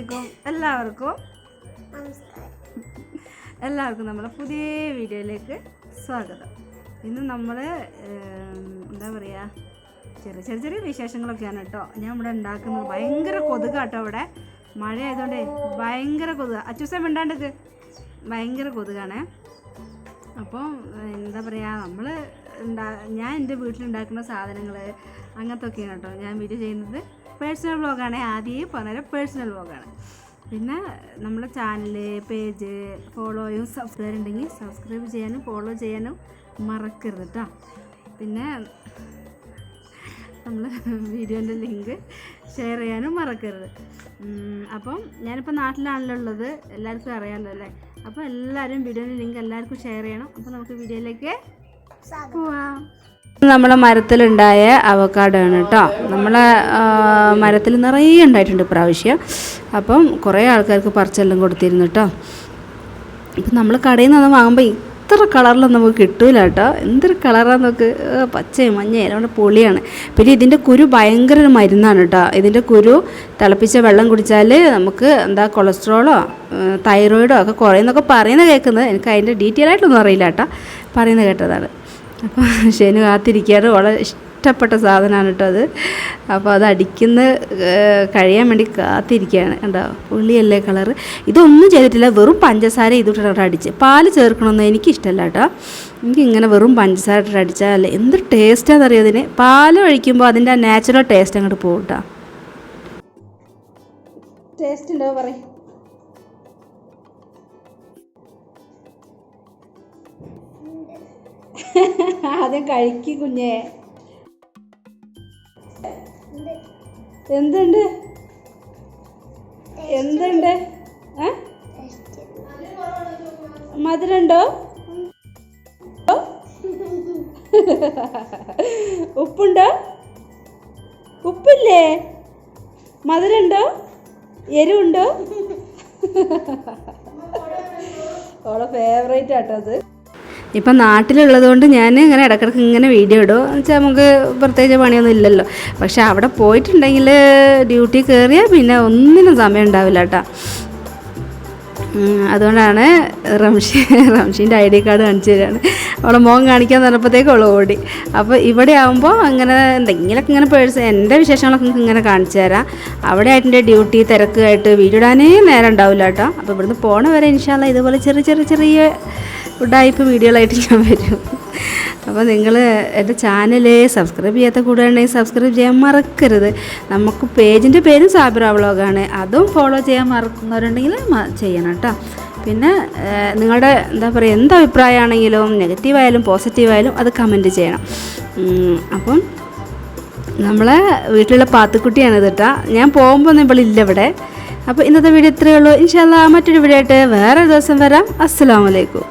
അലൈക്കും എല്ലാവർക്കും. എല്ലാവർക്കും നമ്മുടെ പുതിയ വീഡിയോയിലേക്ക് സ്വാഗതം. ഇന്ന് നമ്മൾ എന്താ പറയുക ചെറിയ ചെറിയ ചെറിയ വിശേഷങ്ങളൊക്കെയാണ് കേട്ടോ. ഞാൻ ഇവിടെ ഉണ്ടാക്കുന്നത് ഭയങ്കര കൊതുക കേട്ടോ ഇവിടെ മഴ ആയതുകൊണ്ട് ഭയങ്കര കൊതുക. അച്ചുസം മിണ്ടാണ്ട് ഭയങ്കര കൊതുകാണ്. അപ്പോൾ എന്താ പറയുക നമ്മൾ ഉണ്ടാ ഞാൻ എന്റെ വീട്ടിലുണ്ടാക്കുന്ന സാധനങ്ങൾ അങ്ങനത്തെ ഒക്കെയാണ് കേട്ടോ ഞാൻ വീഡിയോ ചെയ്യുന്നത്. പേഴ്സണൽ വ്ളോഗാണ് ആദ്യം പറഞ്ഞ പേഴ്സണൽ വ്ളോഗാണ് പിന്നെ നമ്മുടെ ചാനൽ പേജ് ഫോളോയും സബ്സ്ക്രൈബ് ഉണ്ടെങ്കിൽ സബ്സ്ക്രൈബ് ചെയ്യാനും ഫോളോ ചെയ്യാനും മറക്കരുത് കേട്ടോ പിന്നെ നമ്മൾ വീഡിയോന്റെ ലിങ്ക് ഷെയർ ചെയ്യാനും മറക്കരുത്. അപ്പം ഞാനിപ്പോൾ നാട്ടിലാണല്ലോ ഉള്ളത്. എല്ലാവർക്കും അറിയാമല്ലോ അല്ലേ? അപ്പോൾ എല്ലാവരും വീഡിയോന്റെ ലിങ്ക് എല്ലാവർക്കും ഷെയർ ചെയ്യണം. അപ്പോൾ നമുക്ക് വീഡിയോയിലേക്ക് പോവാം. നമ്മളെ മരത്തിലുണ്ടായ അവക്കാഡോ ആണ് കേട്ടോ. നമ്മളെ മരത്തിൽ നിറയെ ഉണ്ടായിട്ടുണ്ട് പ്രാവശ്യം അപ്പം കുറേ ആൾക്കാർക്ക് പറിച്ചെല്ലാം കൊടുത്തിരുന്നു കേട്ടോ. ഇപ്പം നമ്മൾ കടയിൽ നിന്ന് വാങ്ങുമ്പോൾ ഇത്ര കളറിലൊന്നും നമുക്ക് കിട്ടൂല കേട്ടോ. എന്തൊരു കളറാന്ന് നമുക്ക് പച്ചയും മഞ്ഞയും അതുകൊണ്ട് പൊളിയാണ്. പിന്നെ ഇതിന്റെ കുരു ഭയങ്കര ഒരു മരുന്നാണ് കേട്ടോ. ഇതിന്റെ കുരു തിളപ്പിച്ച വെള്ളം കുടിച്ചാൽ നമുക്ക് എന്താ കൊളസ്ട്രോളോ തൈറോയിഡോ ഒക്കെ കുറയുന്നൊക്കെ പറയുന്നത് കേൾക്കുന്നത്. എനിക്ക് അതിന്റെ ഡീറ്റെയിൽ ആയിട്ടൊന്നും അറിയില്ല കേട്ടോ. പറയുന്നത് കേട്ടതാണ്. അപ്പോൾ ഷെനു കാത്തിരിക്കാറ് വളരെ ഇഷ്ടപ്പെട്ട സാധനമാണ് കേട്ടോ അത്. അപ്പോൾ അത് അടിക്കുന്ന കഴിയാൻ വേണ്ടി കാത്തിരിക്കുകയാണ് കണ്ടോ? പുള്ളിയല്ലേ കളറ് ഇതൊന്നും ചെയ്തിട്ടില്ല. വെറും പഞ്ചസാര ഇതിട്ടിട്ട് അടിച്ച് പാൽ ചേർക്കണമെന്ന് എനിക്കിഷ്ടമല്ല കേട്ടോ. എനിക്ക് ഇങ്ങനെ വെറും പഞ്ചസാര ഇട്ടിട്ട് അടിച്ചാൽ അല്ലേ? എന്ത് ടേസ്റ്റാന്ന് അറിയോ അതിന് പാൽ ഒഴിക്കുമ്പോൾ അതിന്റെ നാച്ചുറൽ ടേസ്റ്റ് അങ്ങോട്ട് പോകും കേട്ടോ. ടേസ്റ്റ് ഉണ്ടോ പറയും. ആദ്യം കഴിക്കും കുഞ്ഞേ. എന്തുണ്ട്? എന്തുണ്ട്? മധുരണ്ടോ ഉപ്പുണ്ടോ? ഉപ്പില്ലേ? മധുരണ്ടോ എരിവുണ്ടോ? ഓളെ ഫേവറേറ്റ് ആട്ടോ അത്. ഇപ്പം നാട്ടിലുള്ളത് കൊണ്ട് ഞാൻ ഇങ്ങനെ ഇടക്കിടക്ക് ഇങ്ങനെ വീഡിയോ ഇടും. വെച്ചാൽ നമുക്ക് പ്രത്യേകിച്ച് പണിയൊന്നും ഇല്ലല്ലോ. പക്ഷെ അവിടെ പോയിട്ടുണ്ടെങ്കിൽ ഡ്യൂട്ടി കയറിയാൽ പിന്നെ ഒന്നിനും സമയം ഉണ്ടാവില്ല കേട്ടോ. അതുകൊണ്ടാണ് റംഷി റംഷീന്റെ ഐ ഡി കാർഡ് കാണിച്ചു തരാണ്. അവളെ മോൻ കാണിക്കാൻ പറഞ്ഞപ്പോഴത്തേക്ക് ഓടി. അപ്പോൾ ഇവിടെ ആകുമ്പോൾ അങ്ങനെ എന്തെങ്കിലുമൊക്കെ ഇങ്ങനെ പേഴ്സ് എന്റെ വിശേഷങ്ങളൊക്കെ നിങ്ങൾക്ക് ഇങ്ങനെ കാണിച്ചു തരാം. അവിടെ ആയിട്ട് ഡ്യൂട്ടി തിരക്കായിട്ട് വീഡിയോ ഇടാനേ നേരം ഉണ്ടാവില്ല കേട്ടോ. അപ്പോൾ ഇവിടുന്ന് പോണ വരെ ഇൻഷാല്ല ഇതുപോലെ ചെറിയ ചെറിയ ചെറിയ ഉഡായിപ്പ് വീഡിയോകളായിട്ട് ഞാൻ വരും. അപ്പോൾ നിങ്ങൾ എന്റെ ചാനൽ സബ്സ്ക്രൈബ് ചെയ്യാത്ത കൂടെ ഉണ്ടെങ്കിൽ സബ്സ്ക്രൈബ് ചെയ്യാൻ മറക്കരുത്. നമുക്ക് പേജിന്റെ പേരും സാബിറ വ്ളോഗാണ്. അതും ഫോളോ ചെയ്യാൻ മറക്കുന്നവരുണ്ടെങ്കിൽ ചെയ്യണം കേട്ടോ. പിന്നെ നിങ്ങളുടെ എന്താ പറയുക എന്ത് അഭിപ്രായമാണെങ്കിലും നെഗറ്റീവായാലും പോസിറ്റീവായാലും അത് കമന്റ് ചെയ്യണം. അപ്പം നമ്മളെ വീട്ടിലുള്ള പാത്തുക്കുട്ടിയാണ് ഇത് കേട്ടോ ഞാൻ പോകുമ്പോൾ ഇവളില്ല ഇവിടെ. അപ്പോൾ ഇന്നത്തെ വീഡിയോ ഇത്രയേ ഉള്ളൂ. ഇൻഷാല്ല മറ്റൊരു വീഡിയോ ആയിട്ട് വേറെ ദിവസം വരാം. അസ്സലാമലൈക്കും